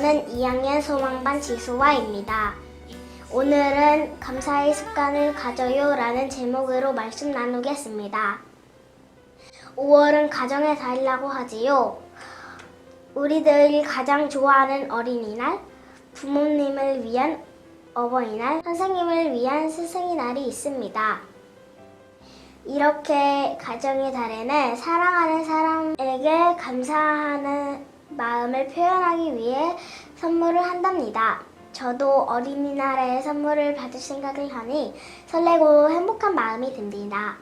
저는 2학년 소망반 지수와입니다. 오늘은 감사의 습관을 가져요 라는 제목으로 말씀 나누겠습니다. 5월은 가정의 달이라고 하지요. 우리들이 가장 좋아하는 어린이날, 부모님을 위한 어버이날, 선생님을 위한 스승의 날이 있습니다. 이렇게 가정의 달에는 사랑하는 사람에게 감사하는 마음을 표현하기 위해 선물을 한답니다. 저도 어린이날에 선물을 받을 생각을 하니 설레고 행복한 마음이 듭니다.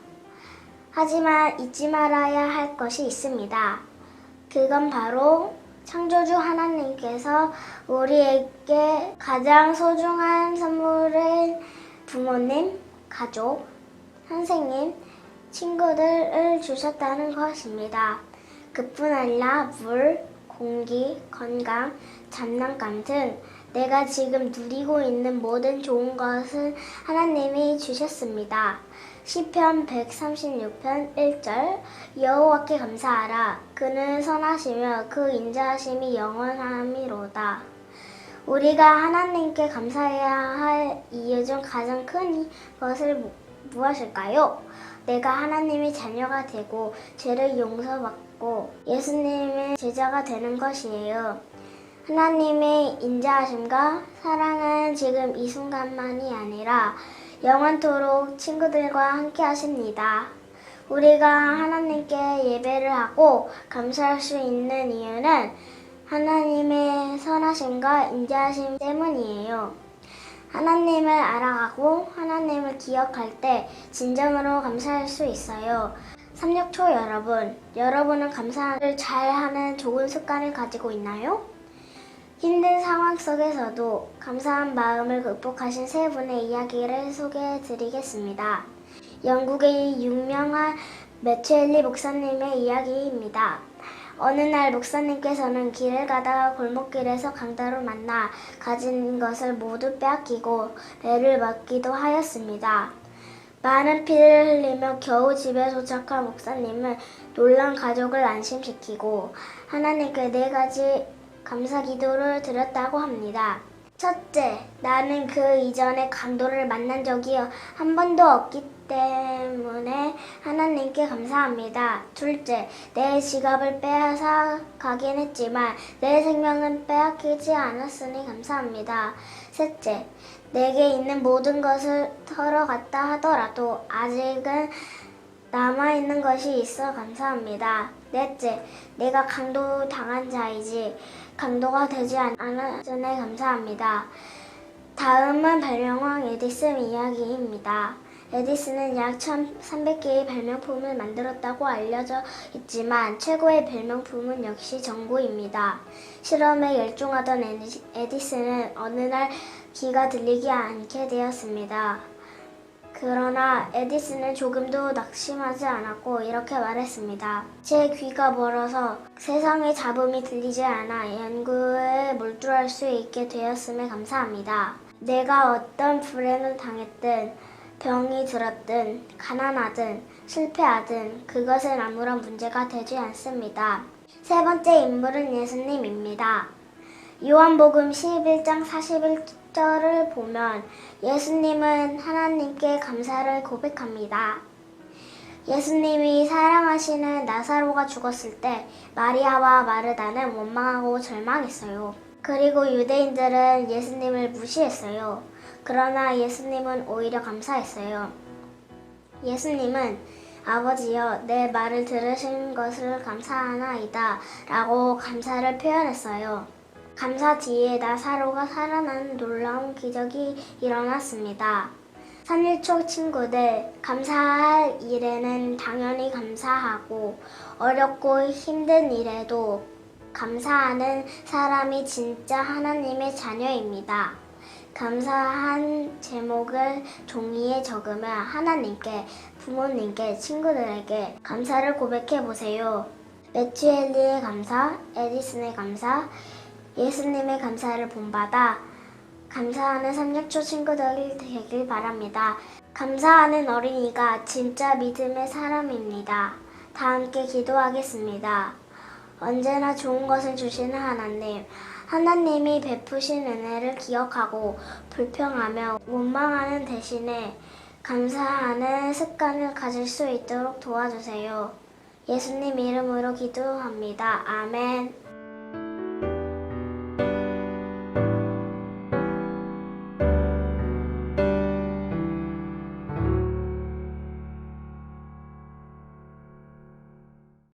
하지만 잊지 말아야 할 것이 있습니다. 그건 바로 창조주 하나님께서 우리에게 가장 소중한 선물을 부모님, 가족, 선생님, 친구들을 주셨다는 것입니다. 그뿐 아니라 물, 공기, 건강, 장난감 등 내가 지금 누리고 있는 모든 좋은 것은 하나님이 주셨습니다. 시편 136편 1절 여호와께 감사하라 그는 선하시며 그 인자하심이 영원함이로다. 우리가 하나님께 감사해야 할 이유 중 가장 큰 것을 무- 무엇일까요? 내가 하나님의 자녀가 되고 죄를 용서받고 예수님의 제자가 되는 것이에요. 하나님의 인자하심과 사랑은 지금 이 순간만이 아니라 영원토록 친구들과 함께 하십니다. 우리가 하나님께 예배를 하고 감사할 수 있는 이유는 하나님의 선하심과 인자하심 때문이에요. 하나님을 알아가고 하나님을 기억할 때 진정으로 감사할 수 있어요. 삼육초 여러분, 여러분은 감사를 잘하는 좋은 습관을 가지고 있나요? 힘든 상황 속에서도 감사한 마음을 극복하신 세 분의 이야기를 소개해 드리겠습니다. 영국의 유명한 매추엘리 목사님의 이야기입니다. 어느 날 목사님께서는 길을 가다가 골목길에서 강도를 만나 가진 것을 모두 빼앗기고 배를 맞기도 하였습니다. 많은 피를 흘리며 겨우 집에 도착한 목사님은 놀란 가족을 안심시키고 하나님께 네 가지 감사 기도를 드렸다고 합니다. 첫째, 나는 그 이전에 강도를 만난 적이 한 번도 없기 때문에 하나님께 감사합니다. 둘째, 내 지갑을 빼앗아 가긴 했지만 내 생명은 빼앗기지 않았으니 감사합니다. 셋째, 내게 있는 모든 것을 털어갔다 하더라도 아직은 남아있는 것이 있어 감사합니다. 넷째, 내가 강도 당한 자이지 강도가 되지 않- 않았으니 감사합니다. 다음은 발명왕 에디슨 이야기입니다. 에디슨은 약 1300개의 발명품을 만들었다고 알려져 있지만 최고의 발명품은 역시 전구입니다. 실험에 열중하던 에디- 에디슨은 어느 날 귀가 들리지 않게 되었습니다. 그러나 에디슨은 조금도 낙심하지 않았고 이렇게 말했습니다. 제 귀가 멀어서 세상의 잡음이 들리지 않아 연구에 몰두할 수 있게 되었음에 감사합니다. 내가 어떤 불행을 당했든 병이 들었든 가난하든 실패하든 그것은 아무런 문제가 되지 않습니다. 세 번째 인물은 예수님입니다. 요한복음 11장 41절을 보면 예수님은 하나님께 감사를 고백합니다. 예수님이 사랑하시는 나사로가 죽었을 때 마리아와 마르다는 원망하고 절망했어요. 그리고 유대인들은 예수님을 무시했어요. 그러나 예수님은 오히려 감사했어요. 예수님은 아버지여 내 말을 들으신 것을 감사하나이다 라고 감사를 표현했어요. 감사 뒤에 나사로가 살아나는 놀라운 기적이 일어났습니다. 3일초 친구들, 감사할 일에는 당연히 감사하고 어렵고 힘든 일에도 감사하는 사람이 진짜 하나님의 자녀입니다. 감사한 제목을 종이에 적으면 하나님께, 부모님께, 친구들에게 감사를 고백해 보세요. 매추엘리의 감사, 에디슨의 감사, 예수님의 감사를 본받아 감사하는 3학초 친구들이 되길 바랍니다. 감사하는 어린이가 진짜 믿음의 사람입니다. 다 함께 기도하겠습니다. 언제나 좋은 것을 주시는 하나님, 하나님이 베푸신 은혜를 기억하고 불평하며 원망하는 대신에 감사하는 습관을 가질 수 있도록 도와주세요. 예수님 이름으로 기도합니다. 아멘.